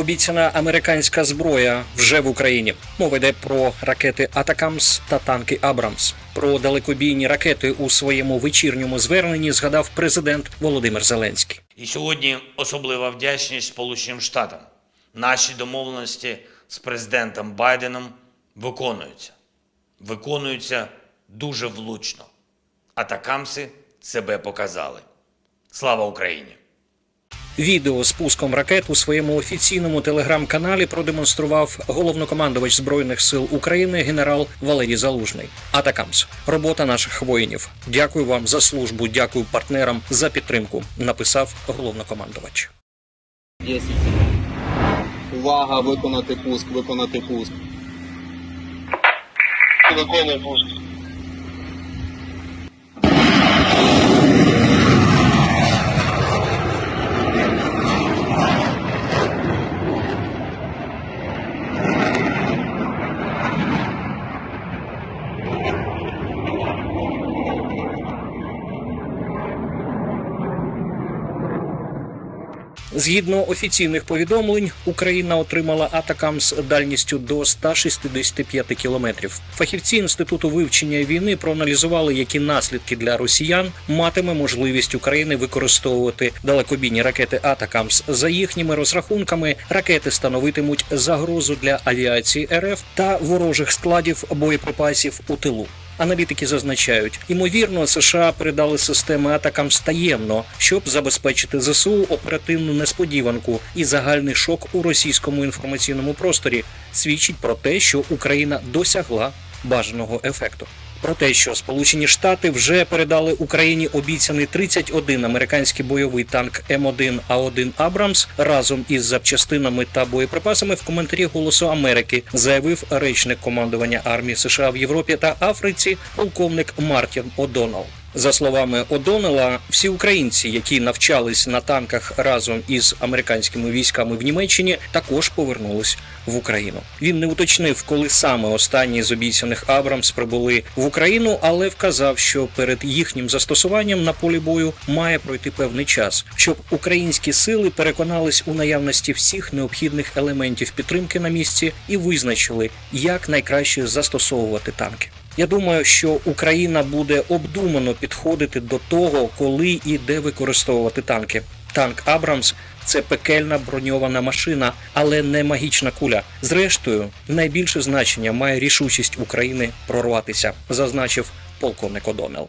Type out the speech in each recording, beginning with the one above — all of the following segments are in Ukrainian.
Обіцяна американська зброя вже в Україні. Мова йде про ракети Атакамс та танки Абрамс. Про далекобійні ракети у своєму вечірньому зверненні згадав президент Володимир Зеленський. І сьогодні особлива вдячність Сполученим Штатам. Наші домовленості з президентом Байденом виконуються. Виконуються дуже влучно. Атакамси себе показали. Слава Україні! Відео з пуском ракет у своєму офіційному телеграм-каналі продемонстрував головнокомандувач збройних сил України генерал Валерій Залужний. Атакамс. Робота наших воїнів. Дякую вам за службу. Дякую партнерам за підтримку. Написав головнокомандувач. Увага, виконати пуск, виконати пуск. Виконує пуск. Згідно офіційних повідомлень, Україна отримала атакамс дальністю до 165 кілометрів. Фахівці інституту вивчення війни проаналізували, які наслідки для росіян матиме можливість України використовувати далекобійні ракети Атакамс. За їхніми розрахунками, ракети становитимуть загрозу для авіації РФ та ворожих складів боєприпасів у тилу. Аналітики зазначають, ймовірно, США передали системи атакам стаємно, щоб забезпечити ЗСУ оперативну несподіванку і загальний шок у російському інформаційному просторі свідчить про те, що Україна досягла бажаного ефекту. Про те, що Сполучені Штати вже передали Україні обіцяний 31 американський бойовий танк М1 А1 Абрамс разом із запчастинами та боєприпасами в коментарі Голосу Америки заявив речник командування армії США в Європі та Африці, полковник Мартін О'Доннелл. За словами О'Доннелла, всі українці, які навчались на танках разом із американськими військами в Німеччині, також повернулись в Україну. Він не уточнив, коли саме останні з обіцяних Абрамс прибули в Україну, але вказав, що перед їхнім застосуванням на полі бою має пройти певний час, щоб українські сили переконались у наявності всіх необхідних елементів підтримки на місці і визначили, як найкраще застосовувати танки. Я думаю, що Україна буде обдумано підходити до того, коли і де використовувати танки. Танк Абрамс це пекельна броньована машина, але не магічна куля. Зрештою, найбільше значення має рішучість України прорватися, зазначив полковник О'Доннелл.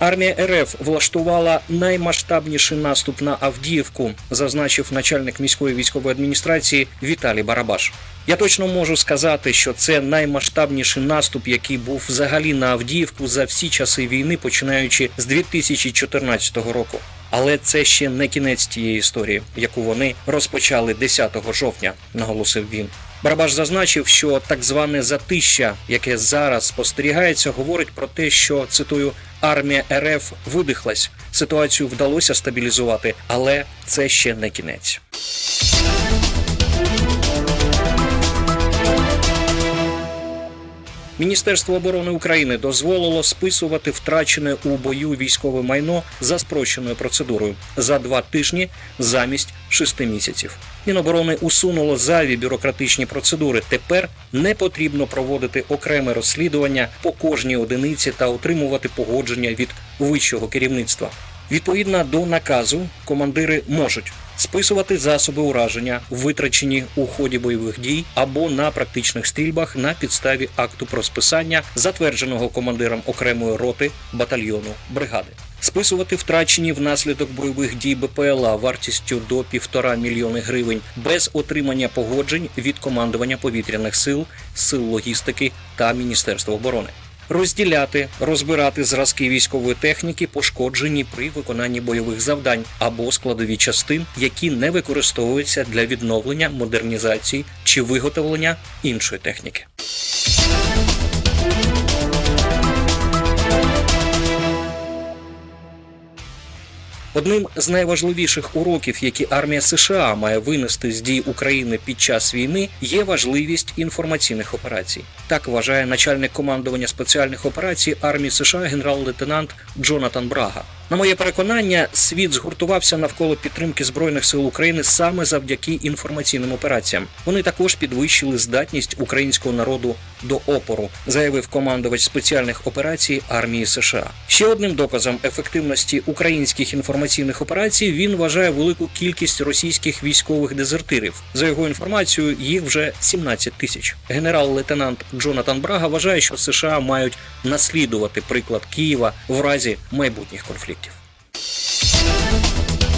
Армія РФ влаштувала наймасштабніший наступ на Авдіївку, зазначив начальник міської військової адміністрації Віталій Барабаш. Я точно можу сказати, що це наймасштабніший наступ, який був взагалі на Авдіївку за всі часи війни, починаючи з 2014 року. Але це ще не кінець тієї історії, яку вони розпочали 10 жовтня, наголосив він. Барабаш зазначив, що так зване затища, яке зараз спостерігається, говорить про те, що цитую армія РФ видихлась. Ситуацію вдалося стабілізувати, але це ще не кінець. Міністерство оборони України дозволило списувати втрачене у бою військове майно за спрощеною процедурою за два тижні замість шести місяців. Міноборони усунуло зайві бюрократичні процедури. Тепер не потрібно проводити окреме розслідування по кожній одиниці та отримувати погодження від вищого керівництва. Відповідно до наказу, командири можуть списувати засоби ураження, витрачені у ході бойових дій або на практичних стрільбах на підставі акту про списання, затвердженого командиром окремої роти, батальйону, бригади. Списувати втрачені внаслідок бойових дій БПЛА вартістю до півтора мільйони гривень без отримання погоджень від командування повітряних сил, сил логістики та Міністерства оборони. Розділяти, розбирати зразки військової техніки, пошкоджені при виконанні бойових завдань або складові частин, які не використовуються для відновлення, модернізації чи виготовлення іншої техніки. Одним з найважливіших уроків, які армія США має винести з дій України під час війни, є важливість інформаційних операцій. Так вважає начальник командування спеціальних операцій армії США генерал-лейтенант Джонатан Брага. На моє переконання, світ згуртувався навколо підтримки збройних сил України саме завдяки інформаційним операціям. Вони також підвищили здатність українського народу до опору, заявив командувач спеціальних операцій армії США. Ще одним доказом ефективності українських інформаційних операцій він вважає велику кількість російських військових дезертирів. За його інформацією, їх вже 17 тисяч. Генерал-лейтенант Джонатан Брага вважає, що США мають наслідувати приклад Києва в разі майбутніх конфліктів.